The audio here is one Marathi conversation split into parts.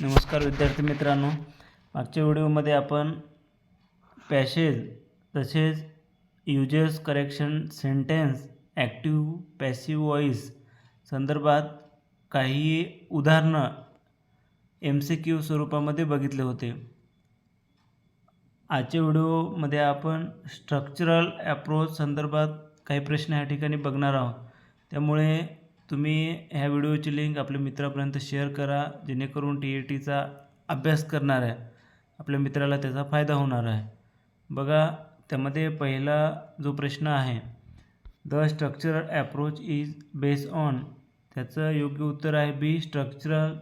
नमस्कार विद्यार्थी मित्रांनो. मागच्या व्हिडिओमध्ये आपण पॅसेज तसेच uses correction sentence active passive voice संदर्भात काही उदाहरणं एम सी क्यू स्वरूपामध्ये बघितले होते. आजच्या व्हिडिओमध्ये आपण स्ट्रक्चरल ॲप्रोच संदर्भात काही प्रश्न या ठिकाणी बघणार आहोत. त्यामुळे तुम्ही ह्या व्हिडिओची लिंक आपल्या मित्रापर्यंत शेअर करा जेणेकरून टी ए टीचा अभ्यास करणार आहे. आपल्या मित्राला त्याचा फायदा होणार आहे. बघा त्यामध्ये पहिला जो प्रश्न आहे the structural approach is based on त्याचं योग्य उत्तर आहे B structural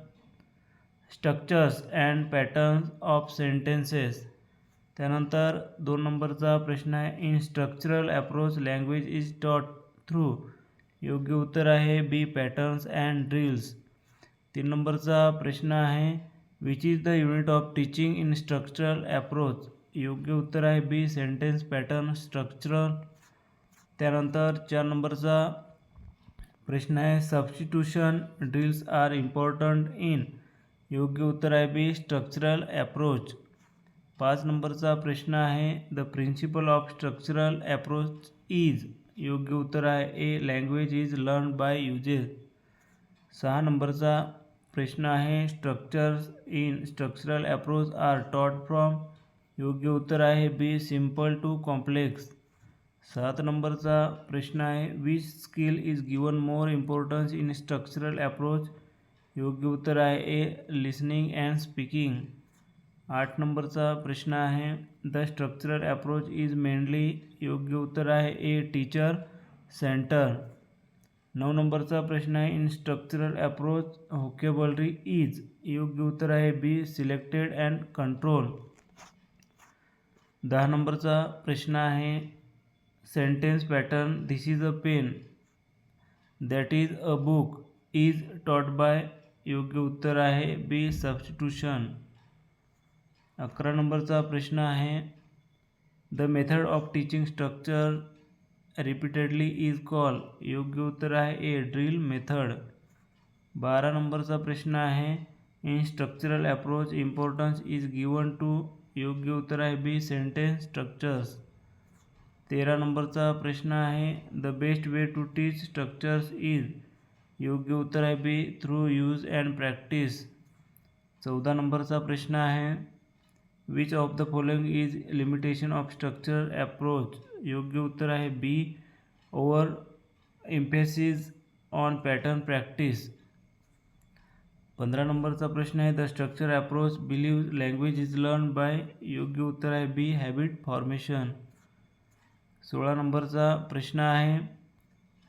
structures and patterns of sentences त्यानंतर दोन नंबरचा प्रश्न आहे in structural approach language is taught through योग्य उत्तर आहे बी पॅटर्न्स अँड ड्रिल्स तीन नंबरचा प्रश्न आहे which is the unit of teaching in structural approach योग्य उत्तर आहे बी सेंटेन्स पॅटर्न स्ट्रक्चरल त्यानंतर चार नंबरचा प्रश्न आहे substitution drills are important in योग्य उत्तर आहे बी स्ट्रक्चरल ॲप्रोच पाच नंबरचा प्रश्न आहे the principle of structural approach is योग्य उत्तर आहे. A language is learn by uses सहा नंबरचा प्रश्न आहे. Structures in structural approach are taught from योग्य उत्तर आहे. बी सिंपल टू कॉम्प्लेक्स सात नंबरचा प्रश्न आहे. Which skill is given more importance in structural approach योग्य उत्तर आहे. ए लिसनिंग अँड स्पीकिंग आठ नंबरचा प्रश्न आहे. The structural approach is mainly योग्य उत्तर आहे. ए टीचर सेंटर नऊ नंबरचा प्रश्न आहे. In structural approach vocabulary is योग्य उत्तर आहे. बी सिलेक्टेड अँड कंट्रोल दहा नंबरचा प्रश्न आहे. Sentence pattern this is a pen that is a book is taught by योग्य उत्तर आहे. बी सबस्टिट्यूशन अकरा नंबरचा प्रश्न आहे the method of teaching structure repeatedly is call योग्य उत्तर आहे ए ड्रिल मेथड बारा नंबरचा प्रश्न आहे in structural approach importance is given to योग्य उत्तर आहे बी सेंटेन्स स्ट्रक्चर्स तेरा नंबरचा प्रश्न आहे the best way to teach structures is योग्य उत्तर आहे B through use and practice चौदा नंबरचा प्रश्न आहे which of the following is limitation of structure approach योग्य उत्तर आहे B over emphasis on pattern practice पंधरा नंबरचा प्रश्न आहे the structure approach believe language is learn by योग्य उत्तर आहे बी हॅबिट फॉर्मेशन सोळा नंबरचा प्रश्न आहे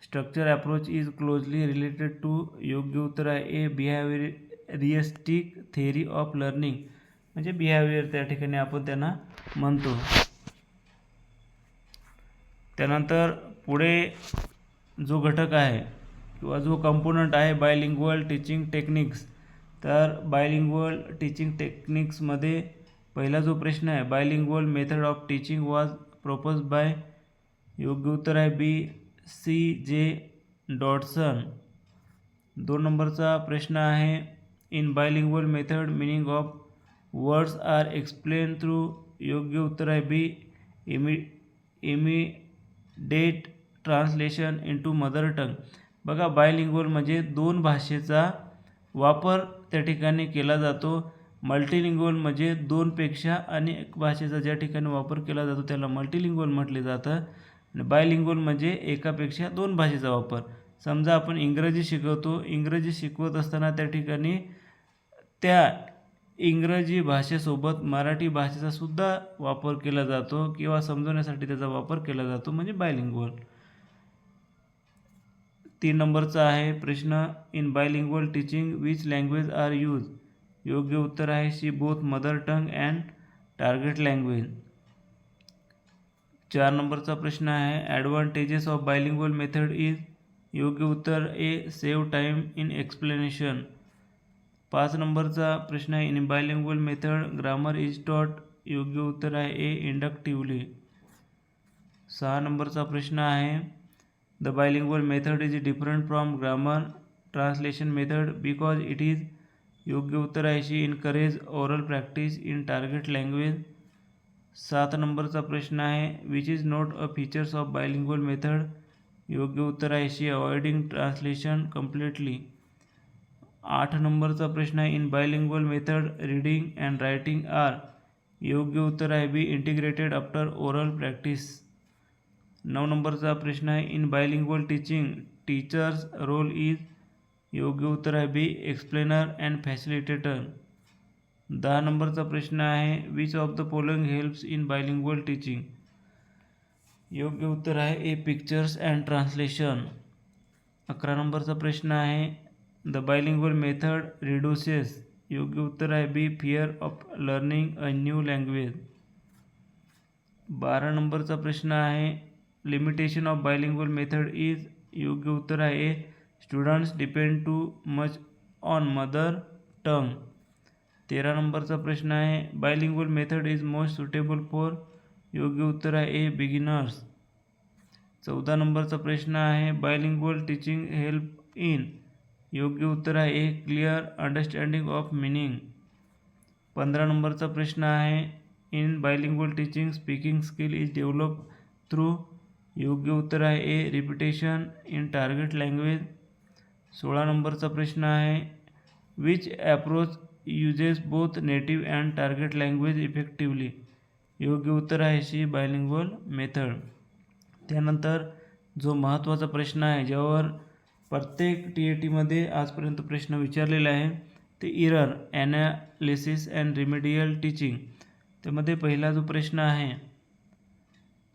structure approach is closely related to योग्य उत्तर आहे A behavioristic theory of learning म्हणजे बिहेवियर त्या ठिकाणी आपण त्यांना म्हणतो. त्यानंतर पुढे जो घटक आहे किंवा जो कंपोनंट आहे बायलिंग्वल टीचिंग टेक्निक्स तर बायलिंग्वल टीचिंग टेक्निक्समध्ये पहिला जो प्रश्न आहे bilingual method of teaching was propose by योग्य उत्तर आहे बी सी जे डॉटसन दोन नंबरचा प्रश्न आहे in bilingual method meaning of words are explain through योग्य उत्तर आहे B imme immediate translation into mother tongue. बघा बायलिंग्वल म्हणजे दोन भाषेचा वापर त्या ठिकाणी केला जातो. मल्टिलिंग्वल म्हणजे दोनपेक्षा अनेक भाषेचा ज्या ठिकाणी वापर केला जातो त्याला मल्टिलिंग्वल म्हटले जातं. आणि बायलिंग्वल म्हणजे एकापेक्षा दोन भाषेचा वापर. समजा आपण इंग्रजी शिकवतो. इंग्रजी शिकवत असताना त्या ठिकाणी त्या इंग्रजी भाषेसोबत मराठी भाषेचा सुद्धा वापर केला जातो किंवा समजवण्यासाठी त्याचा वापर केला जातो म्हणजे बायलिंग्वल तीन नंबरचा आहे प्रश्न in bilingual teaching which language are use योग्य उत्तर आहे C both mother tongue and target language चार नंबरचा प्रश्न आहे advantages of bilingual method is योग्य उत्तर A save time in explanation पाच नंबरचा प्रश्न आहे. In bilingual method grammar is taught योग्य उत्तर आहे ए इंडक्टिव्हली सहा नंबरचा प्रश्न आहे. The bilingual method is different from grammar translation method because it is योग्य उत्तर आहे. C encourage oral practice in target language सात नंबरचा प्रश्न आहे. Which is not a features of bilingual method योग्य उत्तर आहे. शी अवॉइडिंग ट्रान्सलेशन कम्प्लिटली आठ नंबरचा प्रश्न आहे. In bilingual method reading and writing are योग्य उत्तर आहे. B integrated after oral practice नऊ नंबरचा प्रश्न आहे. In bilingual teaching teacher's role is योग्य उत्तर आहे. बी एक्सप्लेनर अँड फॅसिलिटेटर दहा नंबरचा प्रश्न आहे. Which of the following helps in bilingual teaching योग्य उत्तर आहे. ए पिक्चर्स अँड ट्रान्सलेशन अकरा नंबरचा प्रश्न आहे. द बायलिंग्वल मेथड रिड्युसेस योग्य उत्तर आहे B fear of learning a new language बारा नंबरचा प्रश्न आहे. Limitation of bilingual method is योग्य उत्तर आहे. A students depend too much on mother tongue तेरा नंबरचा प्रश्न आहे. Bilingual method is most suitable for योग्य उत्तर आहे. ए बिगिनर्स चौदा नंबरचा प्रश्न आहे. बायलिंग्वल टीचिंग हेल्प इन योग्य उत्तर आहे. A clear understanding of meaning पंधरा नंबरचा प्रश्न आहे. In bilingual teaching speaking skill is develop through योग्य उत्तर आहे. A repetition in target language सोळा नंबरचा प्रश्न आहे. Which approach uses both native and target language effectively योग्य उत्तर आहे. शी बायलिंग्वल मेथड त्यानंतर जो महत्त्वाचा प्रश्न आहे ज्यावर प्रत्येक टी ए टीमध्ये आजपर्यंत प्रश्न विचारलेला आहे. ते error analysis and remedial teaching त्यामध्ये पहिला जो प्रश्न आहे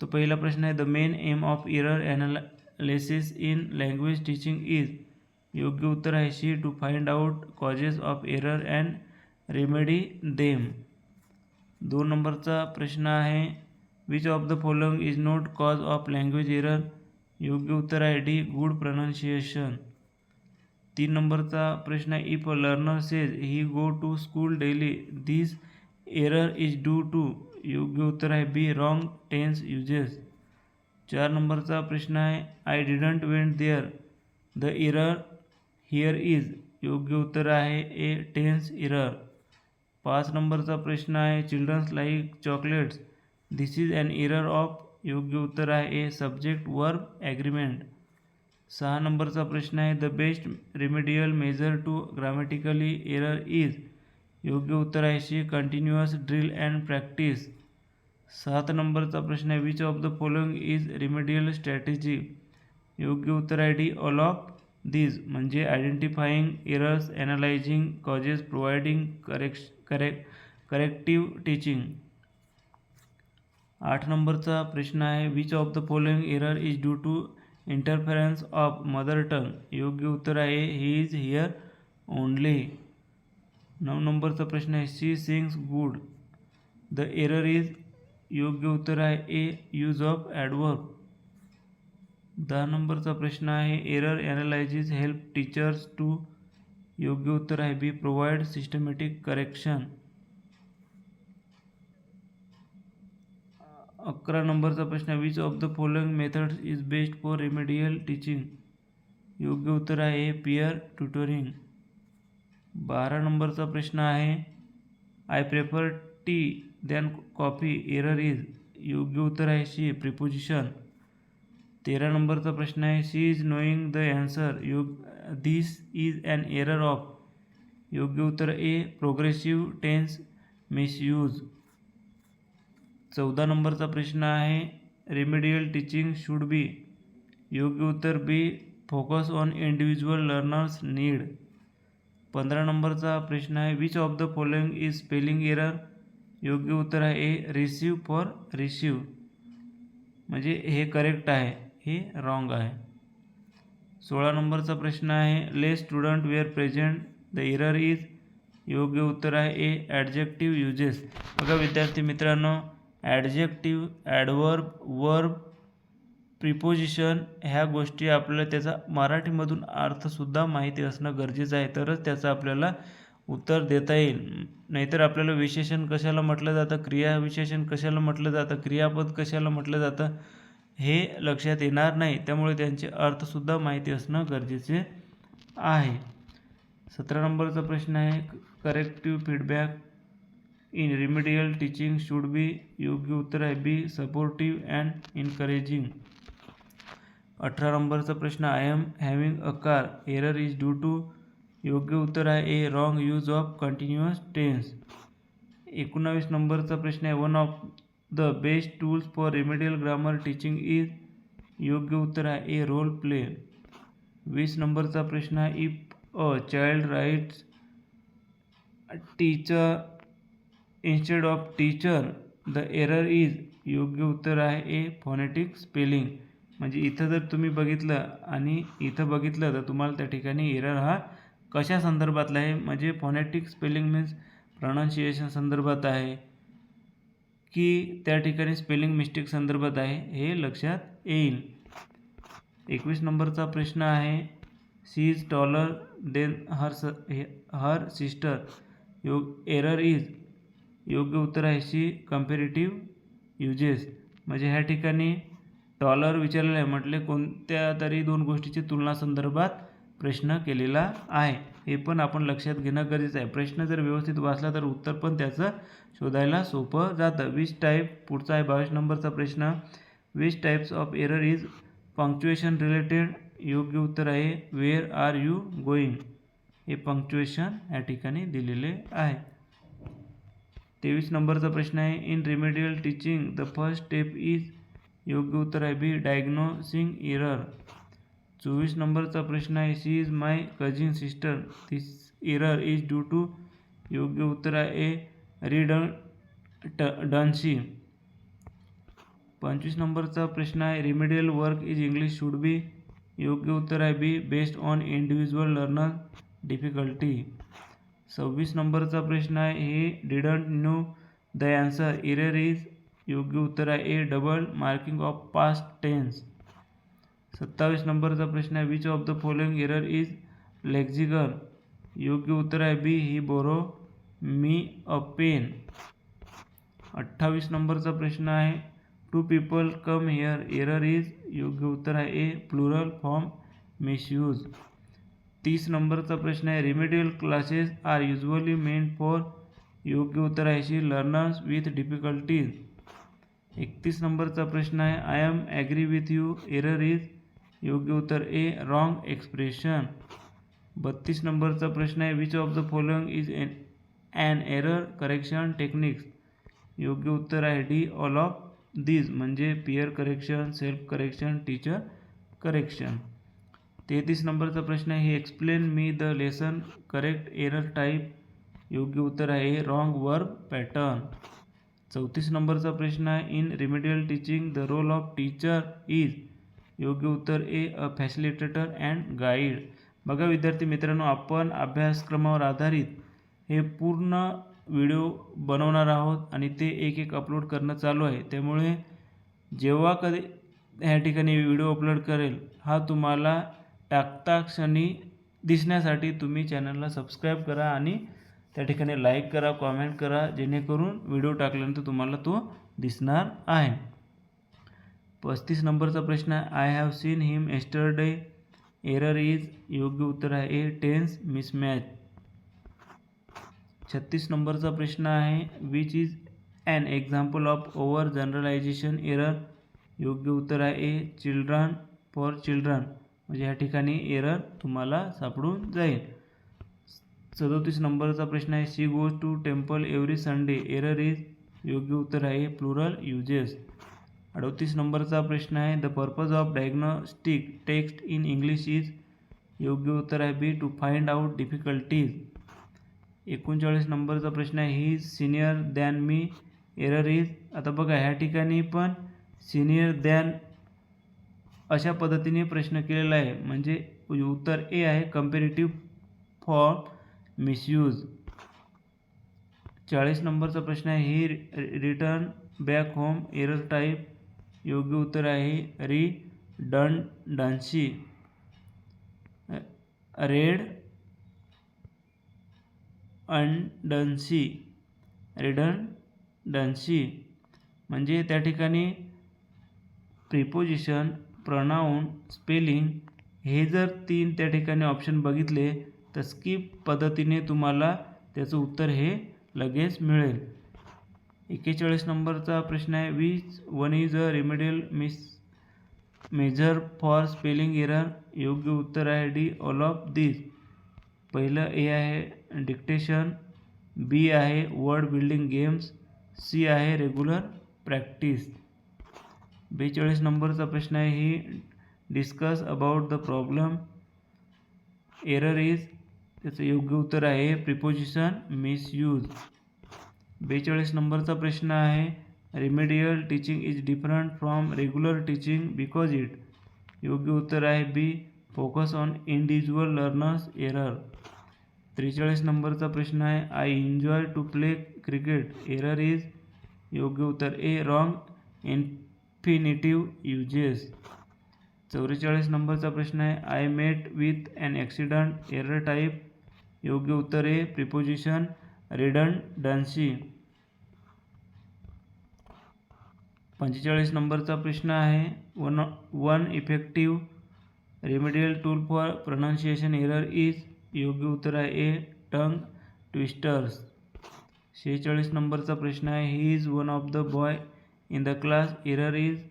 तो पहिला प्रश्न आहे the main aim of error analysis in language teaching is योग्य उत्तर आहे C to find out causes of error and remedy them दोन नंबरचा प्रश्न आहे which of the following is not cause of language error योग्य उत्तर आहे डी गुड प्रनाऊन्सिएशन तीन नंबरचा प्रश्न आहे if a learner says he go to school daily this error is due to योग्य उत्तर आहे बी रॉंग टेन्स युजेस चार नंबरचा प्रश्न आहे I didn't went there the error here is योग्य उत्तर आहे ए टेन्स इरर पाच नंबरचा प्रश्न आहे childrens like chocolates this is an error of योग्य उत्तर आहे ए सब्जेक्ट वर्ब ॲग्रीमेंट सहा नंबरचा प्रश्न आहे the best remedial measure to grammatically error is योग्य उत्तर आहे C continuous drill and practice सात नंबरचा प्रश्न आहे which of the following is remedial strategy योग्य उत्तर आहे डी ऑल ऑफ दीज म्हणजे identifying errors analysing causes providing correc correct corrective teaching आठ नंबरचा प्रश्न आहे which of the following error is due to interference of mother tongue योग्य उत्तर आहे ही इज हिअर ओनली नऊ नंबरचा प्रश्न आहे she sings good the error is योग्य उत्तर आहे ए यूज ऑफ ॲडवर्ब दहा नंबरचा प्रश्न आहे error analysis help teachers to योग्य उत्तर आहे बी प्रोव्हाइड सिस्टमॅटिक करेक्शन अकरा नंबरचा प्रश्न which of the following methods is best for remedial teaching योग्य उत्तर आहे ए पियर ट्युटोरिंग बारा नंबरचा प्रश्न आहे I prefer tea than coffee error is योग्य उत्तर आहे शी प्रिपोजिशन तेरा नंबरचा प्रश्न आहे she is knowing the answer योग this is an error of योग्य उत्तर ए प्रोग्रेसिव्ह टेन्स मिसयूज चौदा नंबरचा प्रश्न आहे. रेमेडियल टीचिंग शुड बी योग्य उत्तर B focus on individual learners need पंधरा नंबरचा प्रश्न आहे. Which of the following is spelling error योग्य उत्तर आहे ए रिसीव फॉर रिसीव म्हणजे हे करेक्ट आहे. हे रॉंग आहे. सोळा नंबरचा प्रश्न आहे. Lay student were present the error is योग्य उत्तर आहे ए ॲडजेक्टिव्ह युजेस बघा विद्यार्थी मित्रांनो ॲडजेक्टिव्ह ॲडवर्ब वर्ब प्रिपोजिशन ह्या गोष्टी आपल्याला त्याचा मराठीमधून अर्थसुद्धा माहिती असणं गरजेचं आहे. तरच त्याचं आपल्याला उत्तर देता येईल. नाहीतर आपल्याला विशेषण कशाला म्हटलं जातं? क्रिया विशेषण कशाला म्हटलं जातं? क्रियापद कशाला म्हटलं जातं? हे लक्षात येणार नाही. त्यामुळे त्यांचे अर्थसुद्धा माहिती असणं गरजेचे आहे. सतरा नंबरचा प्रश्न आहे. Corrective feedback in remedial teaching should be योग्य उत्तर आहे. बी सपोर्टिव्ह अँड इनकरेजिंग अठरा नंबरचा प्रश्न I am having a car error is due to योग्य उत्तर आहे. A wrong use of continuous tense एकोणावीस नंबरचा प्रश्न आहे. One of the best tools for remedial grammar teaching is योग्य उत्तर आहे. ए रोल प्ले वीस नंबरचा प्रश्न आहे. If a child writes teacher instead of teacher the error is योग्य उत्तर आहे ए फॉनेटिक स्पेलिंग म्हणजे इथं जर तुम्ही बघितलं आणि इथं बघितलं तर तुम्हाला त्या ठिकाणी एरर हा कशा संदर्भातला आहे? म्हणजे फॉनेटिक स्पेलिंग मीन्स प्रॉनान्सिएशन संदर्भात आहे की त्या ठिकाणी स्पेलिंग मिस्टेक संदर्भात आहे हे लक्षात येईल. एकवीस नंबरचा प्रश्न आहे she is taller then her s her sister योग एरर इज योग्य उत्तर आहे शी कम्पेरेटिव्ह युजेस म्हणजे ह्या ठिकाणी टॉलर विचारलेलं आहे. म्हटले कोणत्या तरी दोन गोष्टीची तुलना संदर्भात प्रश्न केलेला आहे. हे पण आपण लक्षात घेणं गरजेचं आहे. प्रश्न जर व्यवस्थित वाचला तर उत्तर पण त्याचं शोधायला सोपं जातं. विच टाईप पुढचा आहे बावीस नंबरचा प्रश्न. वीस types of error is punctuation related योग्य उत्तर आहे. वेअर आर यू गोईंग हे पंक्च्युएशन या ठिकाणी दिलेले आहे. तेवीस नंबरचा प्रश्न आहे. In remedial teaching the first step is योग्य उत्तर आहे. बी डायग्नोसिंग एरर चोवीस नंबरचा प्रश्न आहे. She is my cousin sister this error is due to योग्य उत्तर आहे. ए रिडन ट डन्सी पंचवीस नंबरचा प्रश्न आहे. Remedial work is English should be योग्य उत्तर आहे. B based on individual learner difficulty सव्वीस नंबरचा प्रश्न आहे. He didn't knew the answer error is योग्य उत्तर आहे. A double marking of past tense सत्तावीस नंबरचा प्रश्न आहे. Which of the following error is lexical योग्य उत्तर आहे. बी ही बोरो मी अ पेन अठ्ठावीस नंबरचा प्रश्न आहे. Two people come here error is योग्य उत्तर आहे. ए प्लुरल फॉर्म मिसयूज तीस नंबरचा प्रश्न आहे. Remedial classes are usually meant for योग्य उत्तर आहे शी लर्नर्स विथ डिफिकल्टीज एकतीस नंबरचा प्रश्न आहे. I am agree with you error is योग्य उत्तर ए रॉंग एक्सप्रेशन बत्तीस नंबरचा प्रश्न आहे. Which of the following is an an error correction techniques योग्य उत्तर आहे. डी ऑल ऑफ दीज म्हणजे peer correction self correction teacher correction तेहतीस नंबरचा प्रश्न आहे. Explain me the lesson correct error type योग्य उत्तर आहे. रॉंग वर्ब पॅटर्न चौतीस नंबरचा प्रश्न आहे. In remedial teaching the role of teacher is योग्य उत्तर A a facilitator and guide बघा विद्यार्थी मित्रांनो आपण अभ्यासक्रमावर आधारित हे पूर्ण व्हिडिओ बनवणार आहोत आणि ते एक एक अपलोड करणं चालू आहे. त्यामुळे जेव्हा कधी ह्या ठिकाणी व्हिडिओ अपलोड करेल हा तुम्हाला टाकता क्षणी दिसण्यासाठी तुम्ही चॅनलला सबस्क्राईब करा आणि त्या ठिकाणी लाईक करा कॉमेंट करा जेणेकरून व्हिडिओ टाकल्यानंतर तुम्हाला तो दिसणार आहे. पस्तीस नंबरचा प्रश्न आहे. I have seen him yesterday error is योग्य उत्तर आहे. ए टेन्स मिसमॅच छत्तीस नंबरचा प्रश्न आहे. Which is an example of over generalisation error योग्य उत्तर आहे. ए चिल्ड्रन फॉर चिल्ड्रन म्हणजे ह्या ठिकाणी एरर तुम्हाला सापडून जाईल. सदोतीस नंबरचा प्रश्न आहे. She goes to temple every Sunday. Error is योग्य उत्तर आहे. Plural uses. अडतीस नंबरचा प्रश्न आहे. The purpose of diagnostic text in English is योग्य उत्तर आहे. B to find out difficulties. एकोणचाळीस नंबरचा प्रश्न आहे. He is senior than me. Error is आता बघा ह्या ठिकाणी पण सिनियर दॅन अशा पद्धतीने प्रश्न केलेला आहे. म्हणजे उत्तर ए आहे कम्पेरेटिव्ह फॉर मिसयूज चाळीस नंबरचा प्रश्न आहे. ही return back home error type योग्य उत्तर आहे. Redundancy redundancy redundancy म्हणजे त्या ठिकाणी प्रिपोजिशन प्रनाऊन स्पेलिंग हे जर तीन त्या ठिकाणी ऑप्शन बघितले तर स्किप पद्धतीने तुम्हाला त्याचं उत्तर हे लगेच मिळेल. एक्केचाळीस नंबरचा प्रश्न आहे which one is a remedial measure for spelling error योग्य उत्तर आहे डी ऑल ऑफ दिस पहिलं ए आहे डिक्टेशन बी आहे वर्ड बिल्डिंग गेम्स सी आहे रेग्युलर प्रॅक्टिस बेचाळीस नंबरचा प्रश्न आहे. He discuss about the problem error is त्याचं योग्य उत्तर आहे. प्रिपोजिशन मिसयूज बेचाळीस नंबरचा प्रश्न आहे. Remedial teaching is different from regular teaching because it योग्य उत्तर आहे. B focus on individual learners error त्रेचाळीस नंबरचा प्रश्न आहे. I enjoy to play cricket error is योग्य उत्तर ए रॉंग इन्फिनिटिव्ह युजेस चौवेचाळीस नंबरचा प्रश्न आहे. I met with an accident error type योग्य उत्तर आहे. प्रिपोजिशन रिडंडन्सी पंचेचाळीस नंबरचा प्रश्न आहे. One one effective remedial tool for pronunciation error is योग्य उत्तर आहे. ए टंग ट्विस्टर्स शेहेचाळीस नंबरचा प्रश्न आहे. He is one of the boy in the class error is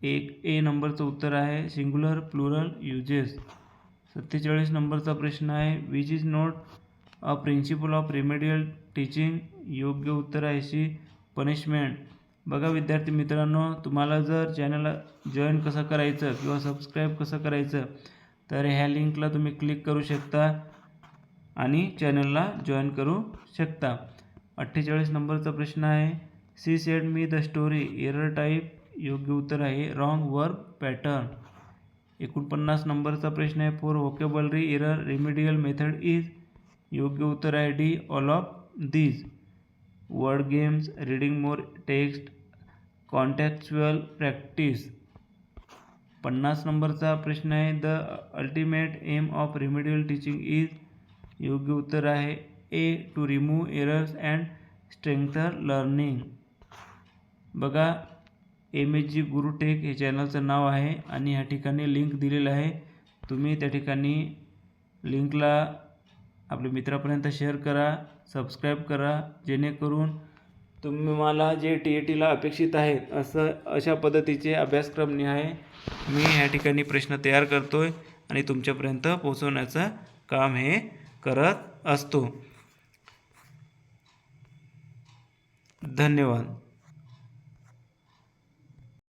एक ए नंबरचं उत्तर आहे. सिंग्युलर प्लुरल युजेस सत्तेचाळीस नंबरचा प्रश्न आहे. Which is not a principle of remedial teaching योग्य उत्तर आहे. सी पनिशमेंट बघा विद्यार्थी मित्रांनो तुम्हाला जर चॅनलला जॉईन कसं करायचं किंवा सबस्क्राईब कसं करायचं तर ह्या लिंकला तुम्ही क्लिक करू शकता आणि चॅनलला जॉईन करू शकता. अठ्ठेचाळीस नंबरचा प्रश्न आहे. She said me the story error type योग्य उत्तर आहे रॉंग वर्क पॅटर्न. एकोणपन्नास नंबरचा प्रश्न आहे for vocabulary error remedial method is योग्य उत्तर आहे D all of these. Word games reading more text contextual practice. पन्नास नंबरचा प्रश्न आहे the ultimate aim of remedial teaching is योग्य उत्तर आहे A to remove errors and strengthen learning. बघा M H G Guru Tech हे चॅनलचं नाव आहे आणि ह्या ठिकाणी लिंक दिलेलं आहे. तुम्ही त्या ठिकाणी लिंकला आपल्या मित्रापर्यंत शेअर करा सबस्क्राईब करा जेणेकरून तुम्हाला जे टी ए टीला अपेक्षित आहे असं अशा पद्धतीचे अभ्यासक्रम निहाय. मी ह्या ठिकाणी प्रश्न तयार करतो आहे आणि तुमच्यापर्यंत पोहोचवण्याचं काम हे करत असतो. धन्यवाद.